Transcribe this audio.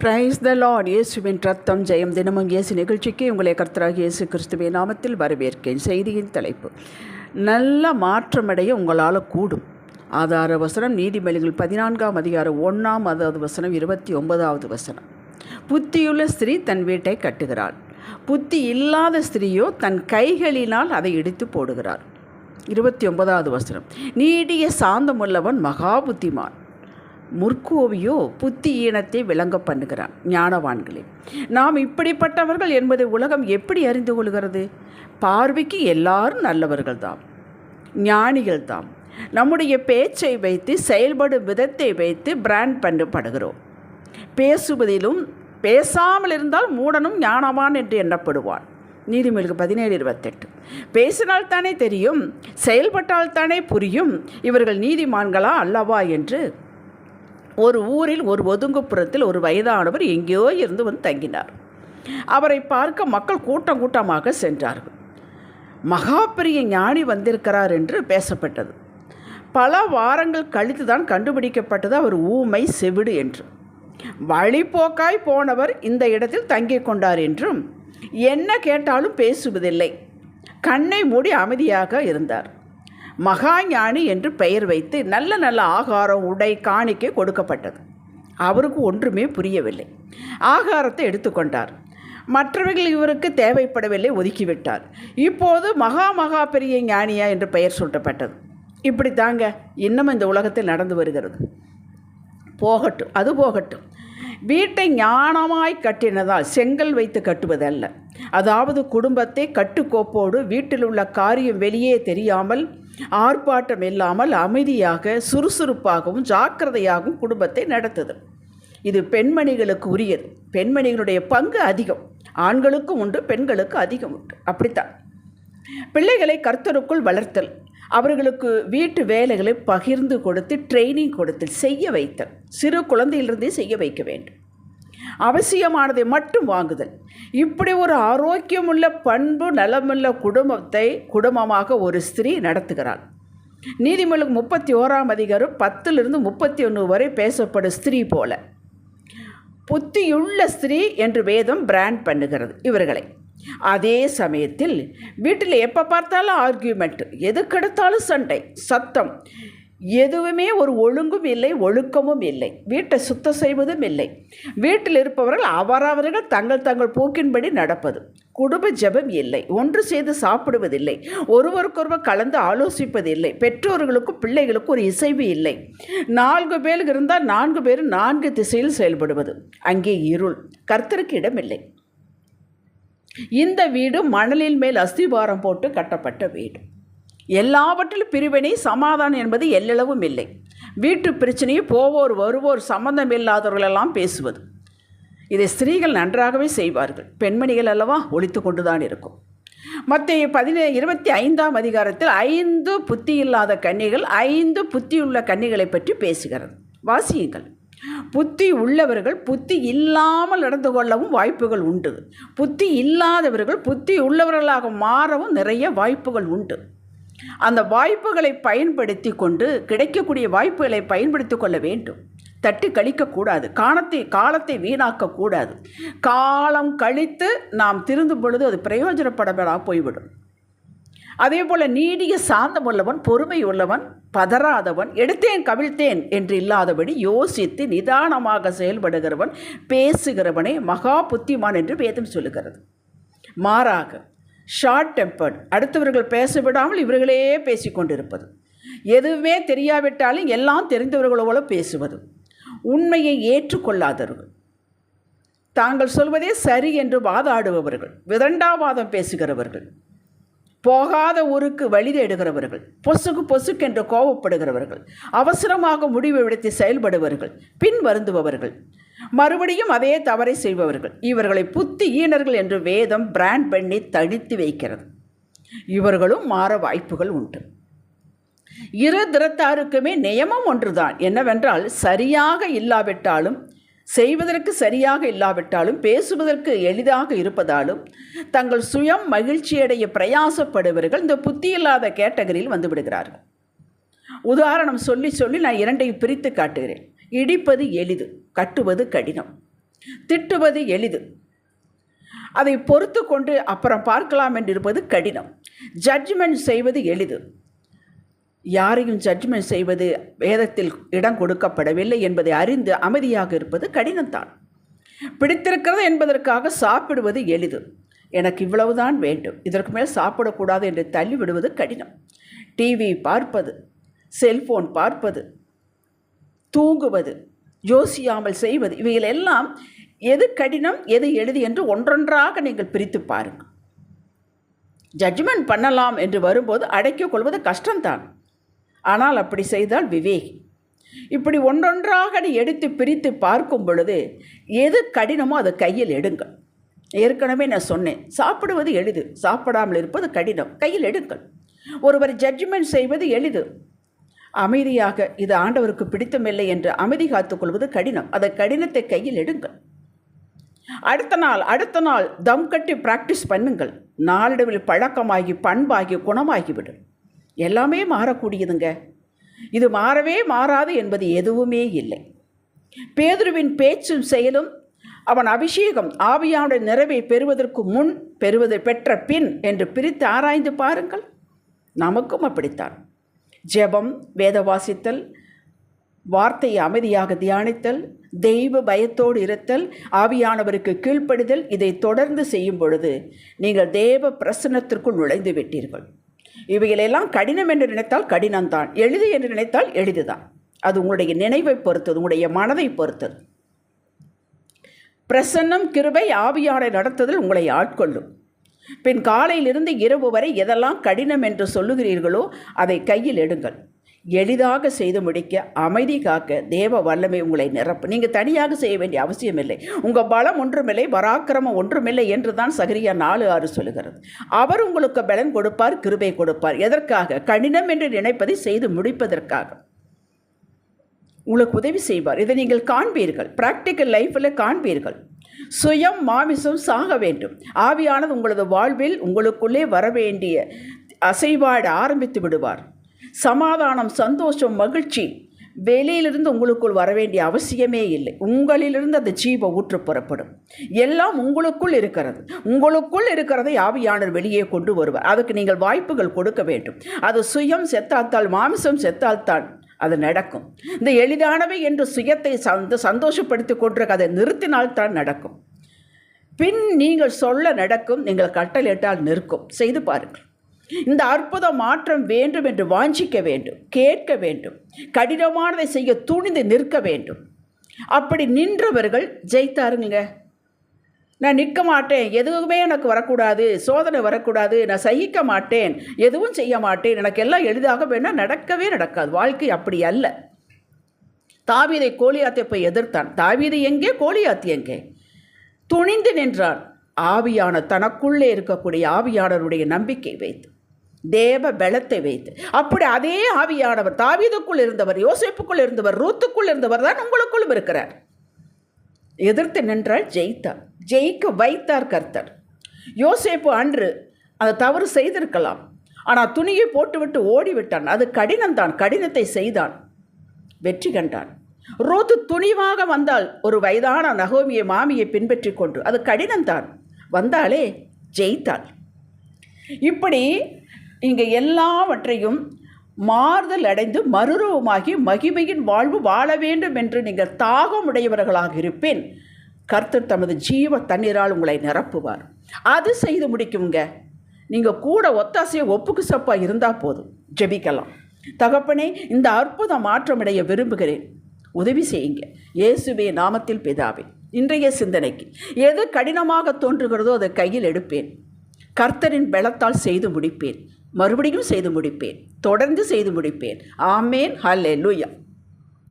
Praise the Lord இயேசுவின் ரத்தம் ஜெயம் தினமும் இயேசு நிகழ்ச்சிக்கு உங்களை கர்த்தராக இயேசு கிறிஸ்துவின் நாமத்தில் வரவேற்கேன். செய்தியின் தலைப்பு நல்ல மாற்றமடைய உங்களால் கூடும். ஆதார வசனம் நீதிமொழிகள் பதினான்காம் அதிகாரம் ஒன்றாம் அதாவது வசனம் இருபத்தி ஒன்பதாவது வசனம். புத்தியுள்ள ஸ்திரீ தன் வீட்டை கட்டுகிறாள். புத்தி இல்லாத ஸ்திரீயோ தன் கைகளினால் அதை இடித்து போடுகிறார் இருபத்தி ஒன்பதாவது வசனம் நீடிய சாந்தமுள்ளவன் மகா புத்திமான். முற்கோவியோ புத்தி ஈனத்தை விளங்க பண்ணுகிறான் ஞானவான்களே. நாம் இப்படிப்பட்டவர்கள் என்பதை உலகம் எப்படி அறிந்து கொள்கிறது? பார்வைக்கு எல்லாரும் நல்லவர்கள் தாம் ஞானிகள் நம்முடைய பேச்சை வைத்து செயல்படும் விதத்தை வைத்து பிராண்ட் பண்ணப்படுகிறோம். பேசுவதிலும் பேசாமல் இருந்தால் மூடனும் ஞானவான் என்று எண்ணப்படுவான். நீதிமொழிக்கு பதினேழு இருபத்தெட்டு. பேசினால் தானே தெரியும் செயல்பட்டால் தானே புரியும் இவர்கள் நீதிமான்களா அல்லவா என்று ஒரு ஊரில் ஒரு ஒதுங்குப்புறத்தில் ஒரு வயதானவர் எங்கேயோ இருந்து வந்து தங்கினார். அவரை பார்க்க மக்கள் கூட்டம் கூட்டமாக சென்றார்கள். மகா பெரிய ஞானி வந்திருக்கிறார் என்று பேசப்பட்டது. பல வாரங்கள் கழித்து தான் கண்டுபிடிக்கப்பட்டது அவர் ஊமை செவிடு என்று. வழிபோக்காய் போனவர் இந்த இடத்தில் தங்கிக் கொண்டார் என்றும் என்ன கேட்டாலும் பேசுவதில்லை. கண்ணை மூடி அமைதியாக இருந்தார். மகாஞானி என்று பெயர் வைத்து நல்ல நல்ல ஆகாரம் உடை காணிக்கை கொடுக்கப்பட்டது. அவருக்கு ஒன்றுமே புரியவில்லை. ஆகாரத்தை எடுத்துக்கொண்டார். மற்றவர்கள் இவருக்கு தேவைப்படவில்லை ஒதுக்கிவிட்டார். இப்போது மகா மகா பெரிய ஞானியா என்று பெயர் சூட்டப்பட்டது. இப்படி தாங்க இன்னும் இந்த உலகத்தில் நடந்து வருகிறது. போகட்டும் அது போகட்டும். வீட்டை ஞானமாய் கட்டினதால் செங்கல் வைத்து கட்டுவதல்ல. அதாவது குடும்பத்தை கட்டுக்கோப்போடு வீட்டில் உள்ள காரியம் வெளியே தெரியாமல் ஆர்ப்பாட்டம் இல்லாமல் அமைதியாக சுறுசுறுப்பாகவும் ஜாக்கிரதையாகவும் குடும்பத்தை நடத்துது. இது பெண்மணிகளுக்கு உரியது. பெண்மணிகளுடைய பங்கு அதிகம். ஆண்களுக்கும் உண்டு பெண்களுக்கு அதிகம் உண்டு. அப்படித்தான். பிள்ளைகளை கர்த்தருக்குள் வளர்த்தல் அவர்களுக்கு வீட்டு வேலைகளை பகிர்ந்து கொடுத்து ட்ரைனிங் கொடுத்து செய்ய வைத்தல் சிறு குழந்தையிலிருந்தே செய்ய வைக்க வேண்டும். அவசியமானதை மட்டும் வாங்குதல். இப்படி ஒரு ஆரோக்கியமுள்ள பண்பு நலமுள்ள குடும்பத்தை குடும்பமாக ஒரு ஸ்திரீ நடத்துகிறாள். நீதிமொழி முப்பத்தி ஓராம் அதிகாரம் பத்திலிருந்து முப்பத்தி ஒன்று வரை பேசப்படும் ஸ்திரீ போல. புத்தியுள்ள ஸ்திரீ என்று வேதம் பிராண்ட் பண்ணுகிறது இவர்களை. அதே சமயத்தில் வீட்டில் எப்போ பார்த்தாலும் ஆர்கியூமெண்ட் எதுக்கெடுத்தாலும் சண்டை சத்தம் எதுவுமே ஒரு ஒழுங்கும் இல்லை ஒழுக்கமும் இல்லை. வீட்டை சுத்தம் செய்வதும் இல்லை. வீட்டில் இருப்பவர்கள் அவரவர்கள் தங்கள் தங்கள் போக்கின்படி நடப்பது. குடும்ப ஜெபம் இல்லை. ஒன்று செய்து சாப்பிடுவதில்லை. ஒருவருக்கொருவர் கலந்து ஆலோசிப்பதில்லை. பெற்றோர்களுக்கும் பிள்ளைகளுக்கும் ஒரு இசைவு இல்லை. நான்கு பேர் இருந்தால் நான்கு பேர் நான்கு திசையில் செயல்படுவது. அங்கே இருள். கர்த்தருக்கு இடமில்லை. இந்த வீடு மணலின் மேல் அஸ்திபாரம் போட்டு கட்டப்பட்ட வீடு. எல்லாவற்றிலும் பிரிவினை சமாதானம் என்பது எல்லளவும் இல்லை. வீட்டு பிரச்சனையை போவோர் வருவோர் சம்பந்தம் இல்லாதவர்களெல்லாம் பேசுவது. இதை ஸ்திரீகள் நன்றாகவே செய்வார்கள். பெண்மணிகள் அல்லவா ஒழித்து கொண்டுதான் இருக்கும். மற்ற பதினே இருபத்தி ஐந்தாம் அதிகாரத்தில் ஐந்து புத்தி இல்லாத கன்னிகள் ஐந்து புத்தியுள்ள கன்னிகளை பற்றி பேசுகிறது. வாசியுங்கள். புத்தி உள்ளவர்கள் புத்தி இல்லாமல் நடந்து கொள்ளவும் வாய்ப்புகள் உண்டு. புத்தி இல்லாதவர்கள் புத்தி உள்ளவர்களாக மாறவும் நிறைய வாய்ப்புகள் உண்டு. அந்த வாய்ப்புகளை பயன்படுத்தி கொண்டு கிடைக்கக்கூடிய வாய்ப்புகளை பயன்படுத்தி கொள்ள வேண்டும். தட்டி கழிக்கக்கூடாது காலத்தை காலத்தை வீணாக்கக்கூடாது காலம் கழித்து நாம் திருந்தும் பொழுது அது பிரயோஜனப்படப்படா போய்விடும். அதே போல் நீடிய சாந்தம் உள்ளவன் பொறுமை உள்ளவன் பதறாதவன் எடுத்தேன் கவிழ்த்தேன் என்று இல்லாதபடி யோசித்து நிதானமாக செயல்படுகிறவன் பேசுகிறவனே மகா புத்திமான் என்று வேதம் சொல்லுகிறது. மாறாக ஷார்ட் டெம்பர்ட் அடுத்தவர்கள் பேச விடாமல் இவர்களே பேசிக்கொண்டிருப்பது. எதுவுமே தெரியாவிட்டாலும் எல்லாம் தெரிந்தவர்களோட பேசுவது. உண்மையை ஏற்றுக்கொள்ளாதவர்கள். தாங்கள் சொல்வதே சரி என்று வாதாடுபவர்கள். விதண்டாவாதம் பேசுகிறவர்கள். போகாத ஊருக்கு வழி தேடுகிறவர்கள். பொசுக்கு என்று கோபப்படுகிறவர்கள். அவசரமாக முடிவு எடுத்து செயல்படுபவர்கள். பின் வருந்துபவர்கள் மறுபடியும் அதே தவறை செய்பவர்கள். இவர்களை புத்தி ஈனர்கள் என்று வேதம் பிராண்ட் பண்ணி தடித்து வைக்கிறது. இவர்களும் மாற வாய்ப்புகள் உண்டு. இரு திறத்தாருக்குமே நியமம் ஒன்றுதான். என்னவென்றால் சரியாக இல்லாவிட்டாலும் செய்வதற்கு சரியாக இல்லாவிட்டாலும் பேசுவதற்கு எளிதாக இருப்பதாலும் தங்கள் சுயம் மகிழ்ச்சியடைய பிரயாசப்படுபவர்கள் இந்த புத்தியில்லாத கேட்டகரியில் வந்துவிடுகிறார்கள் உதாரணம் சொல்லி சொல்லி நான் இரண்டையும் பிரித்து காட்டுகிறேன். இடிப்பது எளிது கட்டுவது கடினம். திட்டுவது எளிது. அதை பொறுத்து கொண்டு அப்புறம் பார்க்கலாம் என்றிருப்பது கடினம். ஜட்ஜ்மெண்ட் செய்வது எளிது. யாரையும் ஜட்ஜ்மெண்ட் செய்வது வேதத்தில் இடம் கொடுக்கப்படவில்லை என்பதை அறிந்து அமைதியாக இருப்பது கடினம்தான். பிடித்திருக்கிறது என்பதற்காக சாப்பிடுவது எளிது. எனக்கு இவ்வளவுதான் வேண்டும். இதற்கு மேல் சாப்பிடக்கூடாது என்று தள்ளிவிடுவது கடினம். டிவி பார்ப்பது செல்ஃபோன் பார்ப்பது தூங்குவது யோசியாமல் செய்வது இவைகள் எல்லாம் எது கடினம் எது எளிது என்று ஒன்றொன்றாக நீங்கள் பிரித்து பாருங்கள் ஜட்ஜ்மெண்ட் பண்ணலாம் என்று வரும்போது அடைக்கிக் கொள்வது கஷ்டம்தான். ஆனால் அப்படி செய்தால் விவேகி. இப்படி ஒன்றொன்றாக நீ எடுத்து பிரித்து பார்க்கும் பொழுது எது கடினமோ அதை கையில் எடுங்கள். ஏற்கனவே நான் சொன்னேன் சாப்பிடுவது எளிது சாப்பிடாமல் இருப்பது கடினம் கையில் எடுங்கள். ஒருவர் ஜட்ஜ்மெண்ட் செய்வது எளிது அமைதியாக இது ஆண்டவருக்கு பிடித்தமில்லை என்று அமைதி காத்துக்கொள்வது கடினம். அதை கடினத்தை கையில் எடுங்கள். அடுத்த நாள் அடுத்த நாள் தம் கட்டி ப்ராக்டிஸ் பண்ணுங்கள். நாளிடவில் பழக்கமாகி பண்பாகி குணமாகிவிடும் எல்லாமே மாறக்கூடியதுங்க. இது மாறவே மாறாது என்பது எதுவுமே இல்லை. பேதுருவின் பேச்சும் செயலும் அவன் அபிஷேகம் ஆவியானுடைய நிறைவை பெறுவதற்கு முன் பெறுவதை பெற்ற பின் என்று பிரித்து ஆராய்ந்து பாருங்கள். நமக்கும் அப்படித்தான். ஜெபம் வேத வாசித்தல் வார்த்தையை அமைதியாக தியானித்தல் தெய்வ பயத்தோடு இருத்தல் ஆவியானவருக்கு கீழ்ப்படுதல் இதை தொடர்ந்து செய்யும் பொழுது நீங்கள் தேவ பிரசன்னத்திற்குள் நுழைந்து விட்டீர்கள். இவைகளெல்லாம் கடினம் என்று நினைத்தால் கடினம்தான் எளிது என்று நினைத்தால் எளிதுதான். அது உங்களுடைய நினைவை பொறுத்தது உங்களுடைய மனதை பொறுத்தது. பிரசன்னம் கிருபை ஆவியானை நடத்துதல் உங்களை ஆட்கொள்ளும். பின் காலையிலிருந்து இரவு வரை எதெல்லாம் கடினம் என்று சொல்லுகிறீர்களோ அதை கையில் எடுங்கள். எளிதாக செய்து முடிக்க அமைதி காக்க தேவ வல்லமை உங்களை நிரப்பு நீங்கள் தனியாக செய்ய வேண்டிய அவசியம் இல்லை உங்கள் பலம் ஒன்றுமில்லை பராக்கிரமம் ஒன்றுமில்லை என்று தான் சகரியா நாலு ஆறு சொல்லுகிறது. அவர் உங்களுக்கு பலன் கொடுப்பார் கிருபை கொடுப்பார். எதற்காக? கடினம் என்று நினைப்பதை செய்து முடிப்பதற்காக. உங்களுக்கு உதவி செய்வார். இதை நீங்கள் காண்பீர்கள். ப்ராக்டிக்கல் லைஃப்பில் காண்பீர்கள். சுயம் மாமிசம் சாக வேண்டும். ஆவியானது உங்களது வாழ்வில் உங்களுக்குள்ளே வர வேண்டிய அசைவாட ஆரம்பித்து விடுவார். சமாதானம் சந்தோஷம் மகிழ்ச்சி வெளியிலிருந்து உங்களுக்குள் வர வேண்டிய அவசியமே இல்லை. உங்களிலிருந்து அந்த ஜீவ ஊற்று புறப்படும். எல்லாம் உங்களுக்குள் இருக்கிறது. உங்களுக்குள் இருக்கிறதை ஆவியானர் வெளியே கொண்டு வருவார். அதுக்கு நீங்கள் வாய்ப்புகள் கொடுக்க வேண்டும். அது சுயம் செத்தாத்தால் மாமிசம் செத்தால்தான் அது நடக்கும். இந்த எளிதானவை என்று சுயத்தை சந்து சந்தோஷப்படுத்தி கொண்டிருக்க அதை நிறுத்தினால்தான் நடக்கும். பின் நீங்கள் சொல்ல நடக்கும் நீங்கள் கட்டளிட்டால் நிற்கும். செய்து பாருங்கள். இந்த அற்புத மாற்றம் வேண்டும் என்று வாஞ்சிக்க வேண்டும் கேட்க வேண்டும் கடினமானதை செய்ய துணிந்து நிற்க வேண்டும். அப்படி நின்றவர்கள் ஜெயித்தாருங்க. நான் நிற்க மாட்டேன். எதுவுமே எனக்கு வரக்கூடாது. சோதனை வரக்கூடாது. நான் சகிக்க மாட்டேன். எதுவும் செய்ய மாட்டேன். எனக்கு எல்லாம் எளிதாக வேணால் நடக்கவே நடக்காது. வாழ்க்கை அப்படி அல்ல. தாவீதை கோலியாத்தை போய் எதிர்த்தான். தாவீதை எங்கே? கோலியாத்தி எங்கே? துணிந்து நின்றான். ஆவியான தனக்குள்ளே இருக்கக்கூடிய ஆவியானவருடைய நம்பிக்கை வைத்து தேவ பலத்தை வைத்து. அப்படி அதே ஆவியானவர் தாவீதுக்குள் இருந்தவர் யோசிப்புக்குள் இருந்தவர் ரூத்துக்குள் இருந்தவர் தான் உங்களுக்குள்ளும் இருக்கிறார். எதிர்த்து நின்றால் ஜெயித்தார் ஜெயிக்க வைத்தார் கர்த்தர். யோசேப்பு அன்று அதை தவறு செய்திருக்கலாம். ஆனால் துணியை போட்டுவிட்டு ஓடிவிட்டான். அது கடினம்தான். கடினத்தை செய்தான். வெற்றி கண்டான். ரோத்து துணிவாக வந்தால் ஒரு வயதான நகோமியை மாமியை பின்பற்றி கொண்டு அது கடினம்தான். வந்தாலே ஜெயித்தாள். இப்படி இங்கே எல்லாவற்றையும் மாறுதல் அடைந்து மறுரூபமாகி மகிமையின் வாழ்வு வாழ வேண்டும் என்று நீங்கள் தாகமுடையவர்களாக இருப்பேன். கர்த்தர் தமது ஜீவ தண்ணீரால் உங்களை நிரப்புவார். அது செய்து முடிக்குங்க. நீங்கள் கூட ஒத்தாசையை ஒப்புக்கு சப்பாக இருந்தால் போதும். ஜெபிக்கலாம். தகப்பனே இந்த அற்புத மாற்றமடைய விரும்புகிறேன். உதவி செய்யுங்க. இயேசுவே நாமத்தில் பிதாவே இன்றைய சிந்தனைக்கு எது கடினமாக தோன்றுகிறதோ அதை கையில் எடுப்பேன். கர்த்தரின் பலத்தால் செய்து முடிப்பேன். மறுபடியும் செய்து முடிப்பேன். தொடர்ந்து செய்து முடிப்பேன். ஆமேன். ஹல்லே லூயா